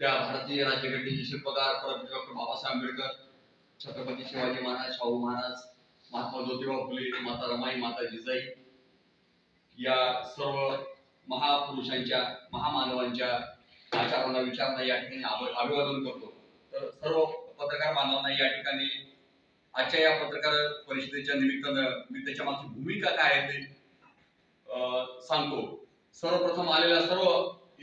त्या भारतीय राज्यघटनेचे शिल्पकार परत डॉक्टर बाबासाहेब आंबेडकर छत्रपती शिवाजी महाराज शाहू महाराज महात्मा ज्योतिबा फुले माता रमाई माता जिजाई या सर्व महापुरुषांच्या महामानवांच्या आचारांना विचारांना या ठिकाणी अभिवादन करतो. तर सर्व पत्रकार बांधवांना या ठिकाणी आजच्या या पत्रकार परिषदेच्या निमित्तानं मी त्याच्या मागची भूमिका काय आहे ते अं, सांगतो. सर्वप्रथम आलेल्या सर्व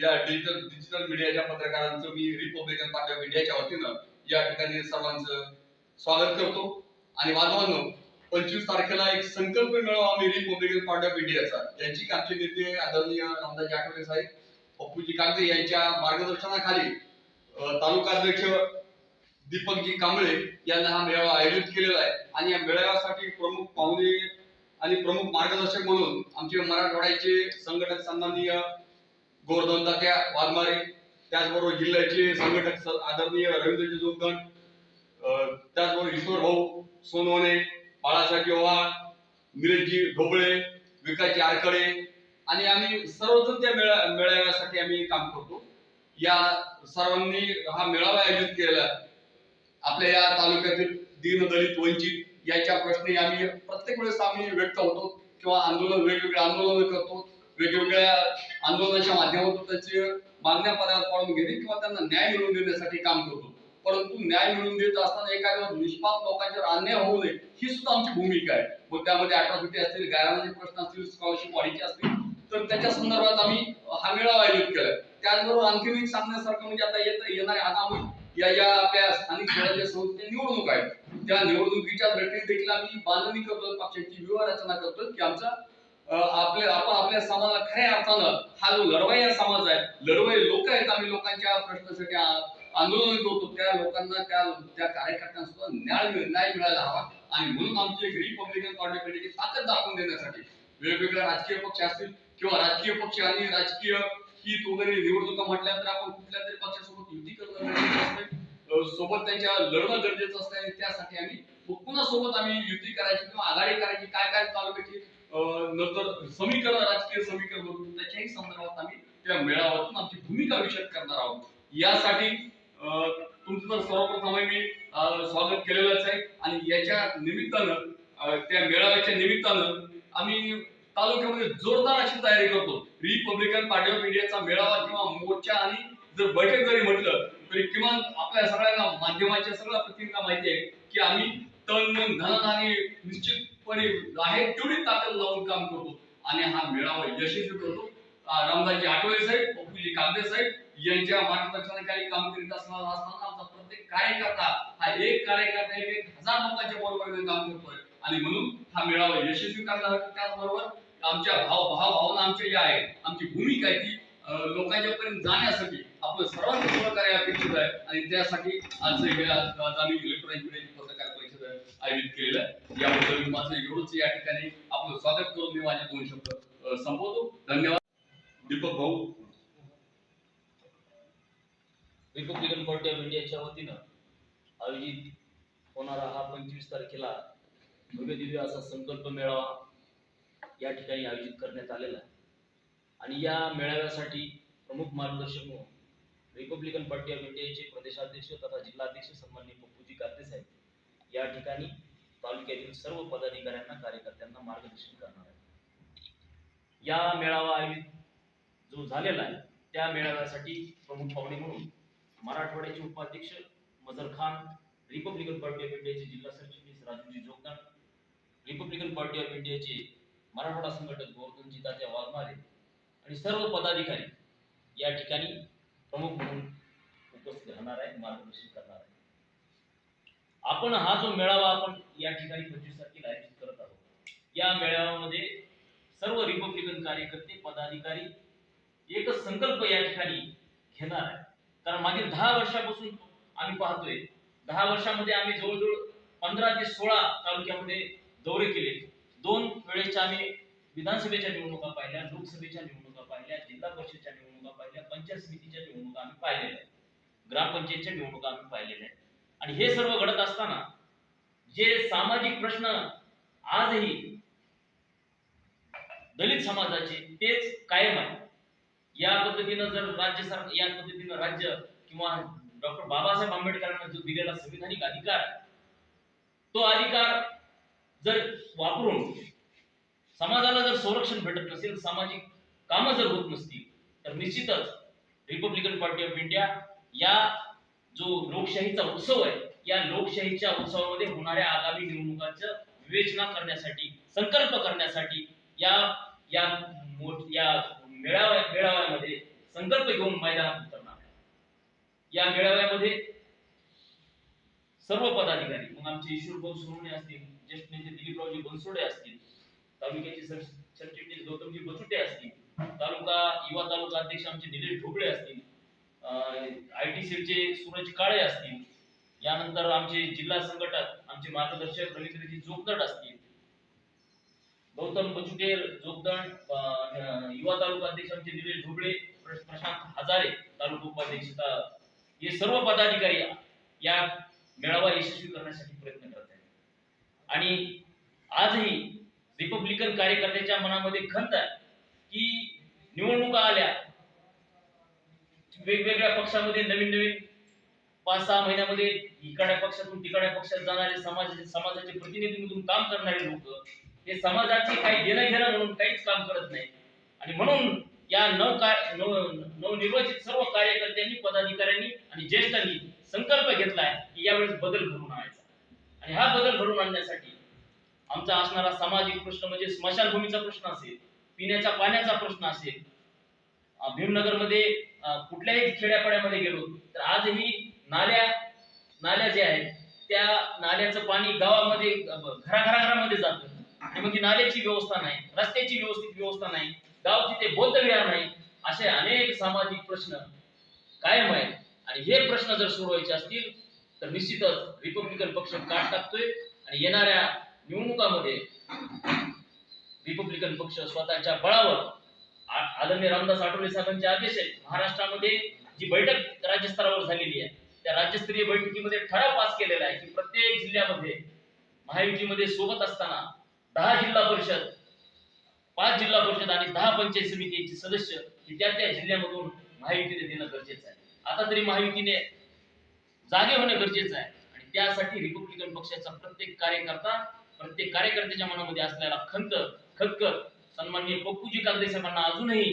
या डिजिटल डिजिटल मीडियाच्या पत्रकारांचं मी रिपब्लिकन पार्टी ऑफ इंडियाच्या वतीनं या ठिकाणी सर्वांचं स्वागत करतो. आणि बांधवांनो पंचवीस तारखेला एक संकल्प मिळावा आम्ही रिपब्लिकन पार्टी ऑफ इंडियाचा यांची आमचे नेते आदरणीय रामदास आठवले साहेब. पप्पूजी कागदे यांच्या मार्गदर्शनाखाली तालुका अध्यक्ष दीपकजी कांबळे यांना हा मेळावा आयोजित केलेला आहे. आणि या मेळाव्यासाठी प्रमुख पाहुणे आणि प्रमुख मार्गदर्शक म्हणून आमचे मराठवाड्याचे संघटक सन्माननीय गोवर्धन तात्या वाघमारे त्याचबरोबर जिल्ह्याचे संघटक आदरणीय रवींद्रजी जोगदंड त्याचबरोबर ईश्वर भाऊ सोनवणे बाळासाहेब चव्हाण निलेशजी ढोबळे विकासजी आरकडे आणि आम्ही सर्वजण त्या मेळा मेळाव्यासाठी आम्ही काम करतो. या सर्वांनी हा मेळावा आयोजित केलेला आपल्या या तालुक्यातील दीनदलित वंचित याच्या प्रश्नी आम्ही प्रत्येक वेळेस आम्ही व्यक्त होतो किंवा आंदोलन वेगवेगळे आंदोलन करतो. वेगवेगळ्या आंदोलनाच्या माध्यमातून त्याचे मागण्या पदावर पाडून घेणे किंवा त्यांना न्याय मिळवून देण्यासाठी काम करतो. परंतु न्याय मिळवून देत असताना एखाद्या निष्पाप लोकांच्यावर अन्याय होऊ नये ही सुद्धा आमची भूमिका आहे. मग त्यामध्ये अट्रॉसिटी असतील गायरानाचे प्रश्न असतील स्कॉलरशिप वाढीचे असतील तर त्याच्या संदर्भात आम्ही हा मेळावा आयोजित केलाय त्याचबरोबर आणखीन एक सांगण्यासारखं म्हणजे आता येत येणारे आगामी या या आपल्या स्थानिक स्वराज्य संस्थेच्या निवडणूक आहेत. त्या निवडणुकीच्या दृष्टीने देखील आम्ही बांधणी करतो पक्षाची व्यूह रचना करतो की आमचा आपले आपल्या आपण आपल्या समाजाला खऱ्या अर्थानं हा जो लढवाई समाज आहे लढवाई लोक आहेत आम्ही लोकांच्या प्रश्नासाठी आंदोलन करतो. त्या लोकांना त्या त्या कार्यकर्त्यांना सुद्धा न्याय न्याय मिळायला हवा. आणि म्हणून आमची एक रिपब्लिकन पार्टीची ताकद दाखवून देण्यासाठी वेगवेगळ्या राजकीय पक्ष असतील किंवा राजकीय पक्ष आणि राजकीय हित वगैरे निवडणुका म्हटल्यानंतर आपण कुठल्या तरी पक्षासोबत युती करणं गरजेचं सोबत त्यांच्या लढणं गरजेचं असतं आणि त्यासाठी आम्ही पुन्हा सोबत आम्ही युती करायची किंवा आघाडी करायची काय काय तालुक्याची अं, नंतर समीकरण राजकीय समीकरण बघून त्याच्याही संदर्भात आम्ही त्या मेळाव्यातून आमची भूमिका विषद करणार आहोत. यासाठी तुमचं तर सर्वप्रथम मी स्वागत केलेलंच आहे. आणि याच्या निमित्तानं त्या मेळाव्याच्या निमित्तानं आम्ही तालुक्यामध्ये जोरदार अशी तयारी करतो. रिपब्लिकन पार्टी ऑफ इंडियाचा मेळावा किंवा मोर्चा आणि जर बैठक जरी म्हटलं तरी किमान आपल्या सगळ्यांना माध्यमाच्या सगळ्या प्रतिनिधींना माहिती आहे की आम्ही तन मन धन आणि पण आहे. तेवढी ताकद लावून काम करतो. आणि हा मेळावा यशस्वी करतो. रामदासजी आठवले साहेब पप्पूजी कागदे साहेब यांच्या मार्गदर्शनाखाली काम करीत असणार असताना आमचा प्रत्येक कार्यकर्ता हा एक कार्यकर्ता एक एक हजार लोकांच्या बरोबर काम करतोय. आणि म्हणून हा मेळावा यशस्वी करणार त्याचबरोबर आमच्या भाव भाव भावना आमच्या ज्या आहेत. आमची भूमिका आहे ती लोकांच्या पर्यंत जाण्यासाठी आपलं सर्वांचं सहकार्य अपेक्षित आहे. आणि त्यासाठी आज आम्ही इलेक्ट्रॉनिक आयोजित केलेलं आहे. याबद्दल मी माझं एवढंच या ठिकाणी आपलं स्वागत करून मी माझे दोन शब्द संपवतो. धन्यवाद. दीपक भाऊ. रिपब्लिकन पार्टी ऑफ इंडियाच्या वतीनं आयोजित होणारा हा पंचवीस तारखेला भव्य दिव्य असा संकल्प मेळावा या ठिकाणी आयोजित करण्यात आलेला आहे. आणि या मेळाव्यासाठी प्रमुख मार्गदर्शक म्हणून रिपब्लिकन पार्टी ऑफ इंडियाचे प्रदेशाध्यक्ष तथा जिल्हाध्यक्ष सन्माननीय पप्पूजी काते साहेब या ठिकाणी तालुक्यातील सर्व पदाधिकाऱ्यांना कार्यकर्त्यांना मार्गदर्शन करणार आहे या मेळावा आयोजित जो झालेला आहे त्या मेळाव्यासाठी प्रमुख पाहुणे म्हणून मराठवाड्याचे उपाध्यक्ष मजर खान रिपब्लिकन पार्टी ऑफ इंडियाचे जिल्हा सरचिटणीस राजूजी जोगदान रिपब्लिकन पार्टी ऑफ इंडियाचे मराठवाडा संघटक गोवर्धनजी तात्या वाघमारे आणि सर्व पदाधिकारी या ठिकाणी प्रमुख म्हणून उपस्थित राहणार आहेत मार्गदर्शन करणार आहेत. आपण हा जो मेळावा आपण या ठिकाणी पंचवीस तारखेला आयोजित करत आहोत या मेळाव्यामध्ये सर्व रिपब्लिकन कार्यकर्ते पदाधिकारी एकच संकल्प या ठिकाणी घेणार आहे. कारण मागील दहा वर्षापासून आम्ही पाहतोय दहा वर्षामध्ये आम्ही जवळजवळ पंधरा ते सोळा तालुक्यामध्ये दौरे केले. दोन वेळेच्या आम्ही विधानसभेच्या निवडणुका पाहिल्या लोकसभेच्या निवडणुका पाहिल्या जिल्हा परिषदच्या निवडणुका पाहिल्या पंचायत समितीच्या निवडणुका आम्ही पाहिलेल्या आहेत. ग्रामपंचायतच्या निवडणुका आम्ही पाहिलेल्या आहेत. आणि हे सर्व घडत असताना जे सामाजिक प्रश्न आजही दलित समाजाचे तेच कायम आहे. या पद्धतीनं जर राज्य सर या पद्धतीनं राज्य किंवा डॉक्टर बाबासाहेब आंबेडकरांना जो दिलेला संविधानिक अधिकार तो अधिकार जर वापरून समाजाला जर संरक्षण भेटत नसेल सामाजिक कामं जर होत नसतील तर निश्चितच रिपब्लिकन पार्टी ऑफ इंडिया या जो लोकशाहीचा उत्सव आहे या लोकशाहीच्या उत्सवामध्ये होणाऱ्या आगामी निवडणुकांचं विवेचना करण्यासाठी संकल्प करण्यासाठी या या मोठ या मेळाव्या मेळाव्यामध्ये संकल्प घेऊन मैदानात उतरणार या मेळाव्यामध्ये सर्व पदाधिकारी मग आमचे ईश्वर सोनवणे असतील ज्येष्ठ नेते दिलीपरावजी बनसोडे असतील तालुक्याचे सरचिटणीस गौतमजी बचुटे असतील तालुका युवा तालुका अध्यक्ष आमचे निलेश ढोबळे असतील आय टी सेलचे सूरज काळे असतील. यानंतर आमचे जिल्हा संघटक आमचे मार्गदर्शक रवींद्रजी जोगदंड असतील. गौतम बचुटे जोगदंड युवा तालुका अध्यक्ष आमचे निलेश ढोबळे प्रशांत हजारे तालुका उपाध्यक्ष हे सर्व पदाधिकारी या मेळावा यशस्वी करण्यासाठी प्रयत्न करत आहेत. आणि आजही रिपब्लिकन कार्यकर्त्याच्या मनामध्ये खंत आहे की निवडणुका आल्या वेगवेगळ्या पक्षामध्ये नवीन नवीन पाच सहा महिन्यामध्ये इकड्या पक्षातून तिकडच्या पक्षात जाणारे समाजाचे समाजाचे प्रतिनिधी म्हणून काम करणारे लोक हे समाजाचे काही देणं घेणं म्हणून काहीच काम करत नाही आणि म्हणून या नव कार्य नवनिर्वाचित सर्व कार्यकर्त्यांनी पदाधिकाऱ्यांनी आणि ज्येष्ठांनी संकल्प घेतलाय की यावेळेस बदल घडून आणायचा. आणि हा बदल घडून आणण्यासाठी आमचा असणारा सामाजिक प्रश्न म्हणजे स्मशानभूमीचा प्रश्न असेल पिण्याच्या पाण्याचा प्रश्न असेल भीमनगरमध्ये कुठल्याही खेड्यापाड्यामध्ये गेलो तर आजही नाल्या नाल्या ज्या आहेत त्या नाल्याचं पाणी गावामध्ये घराघराघरामध्ये जातं. आणि मग ती नाल्याची व्यवस्था नाही रस्त्याची व्यवस्थित व्यवस्था नाही गाव तिथे बौद्ध येणार नाही असे अनेक सामाजिक प्रश्न कायम आहेत. आणि हे प्रश्न जर सोडवायचे असतील तर निश्चितच रिपब्लिकन पक्ष काट टाकतोय आणि येणाऱ्या निवडणुकामध्ये रिपब्लिकन पक्ष स्वतःच्या बळावर आदरणीय रामदास आठवले साहेबांचे आदेश आहेत. महाराष्ट्रामध्ये जी बैठक राज्यस्तरावर झालेली आहे त्या राज्यस्तरीय बैठकीमध्ये ठराव पास केलेला आहे की प्रत्येक जिल्ह्यामध्ये महायुतीमध्ये सोबत असताना दहा जिल्हा परिषद पाच जिल्हा परिषद आणि दहा पंचायत समितीचे सदस्य हे त्या त्या जिल्ह्यामधून महायुतीने देणं गरजेचं आहे. आता तरी महायुतीने जागे होणं गरजेचं आहे आणि त्यासाठी रिपब्लिकन पक्षाचा प्रत्येक कार्यकर्ता प्रत्येक कार्यकर्त्याच्या मनामध्ये असलेला खंत खतखत सन्माननीय पप्पूजी कांदे साहेबांना अजूनही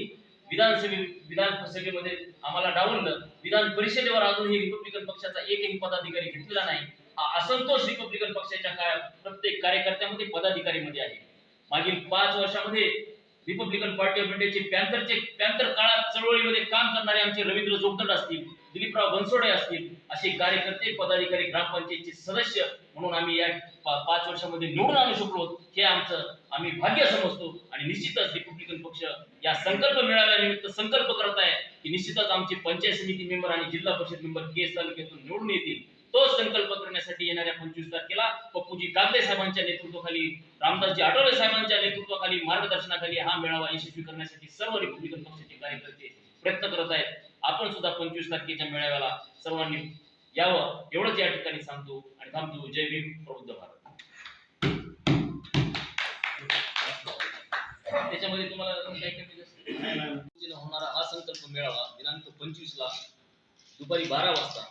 विधानसभे विधानसभेमध्ये आम्हाला डावललं. विधान परिषदेवर अजूनही रिपब्लिकन पक्षाचा एकही पदाधिकारी घेतलेला नाही. हा असंतोष रिपब्लिकन पक्षाच्या काय प्रत्येक कार्यकर्त्यामध्ये पदाधिकारीमध्ये आहे. मागील पाच वर्षामध्ये रिपब्लिकन पार्टी ऑफ इंडियाचे पॅन्थरचे पॅन्थर काळात चळवळीमध्ये काम करणारे आमचे रवींद्र जोगदंड असतील दिलीपराव बनसोडे असतील असे कार्यकर्ते पदाधिकारी ग्रामपंचायतचे सदस्य म्हणून आम्ही या पाच वर्षामध्ये निवडून आणू शकलो हे आमचं आम्ही भाग्य समजतो. आणि निश्चितच रिपब्लिकन पक्ष या संकल्प मिळाल्यानिमित्त संकल्प करत आहे की निश्चितच आमचे पंचायत समिती मेंबर आणि जिल्हा परिषद मेंबर केस तालुक्यातून निवडून येतील. तो संकल्प करण्यासाठी येणाऱ्या पंचवीस तारखेला पप्पूजी कागदे साहेबांच्या नेतृत्वाखाली रामदासजी आठवले साहेबांच्या नेतृत्वाखाली मार्गदर्शनाखाली हा मेळावा यशस्वी करण्यासाठी सर्व रिपब्लिकन पक्षाचे कार्यकर्ते प्रयत्न करत आहेत. आपण सुद्धा पंचवीस तारखेच्या मेळाव्याला सर्वांनी यावं एवढंच या ठिकाणी सांगतो आणि थांबतो. जय भीम प्रबुद्ध भारत. त्याच्यामध्ये तुम्हाला कमी होणारा हा संकल्प मेळावा दिनांक पंचवीस ला दुपारी बारा वाजता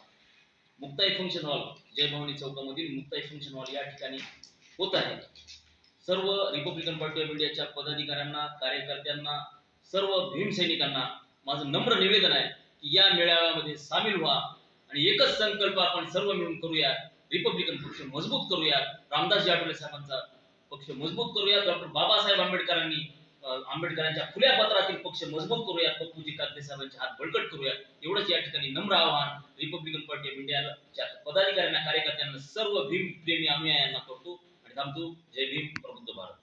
मुक्ताई फंक्शन हॉल जय भवानी चौकामधील मुक्ताई फंक्शन हॉल या ठिकाणी होत आहे. सर्व रिपब्लिकन पार्टी ऑफ इंडियाच्या पदाधिकाऱ्यांना कार्यकर्त्यांना सर्व भीम सैनिकांना माझं नम्र निवेदन आहे की या मेळाव्यामध्ये सामील व्हा. आणि एकच संकल्प आपण सर्व मिळून करूया. रिपब्लिकन पक्ष मजबूत करूया. रामदासजी आठवले साहेबांचा पक्ष मजबूत करूया. डॉक्टर बाबासाहेब आंबेडकरांनी आंबेडकरांच्या खुल्या पत्रातील पक्ष मजबूत करूया. पप्पूजी कागदे साहेबांचे हात बळकट करूया. एवढंच या ठिकाणी नम्र आव्हान रिपब्लिकन पार्टी ऑफ इंडियाच्या पदाधिकाऱ्यांना कार्यकर्त्यांना सर्व भीम प्रेमी अनुयायांना करतो. आणि थांबतो. जय भीम प्रबुद्ध भारत.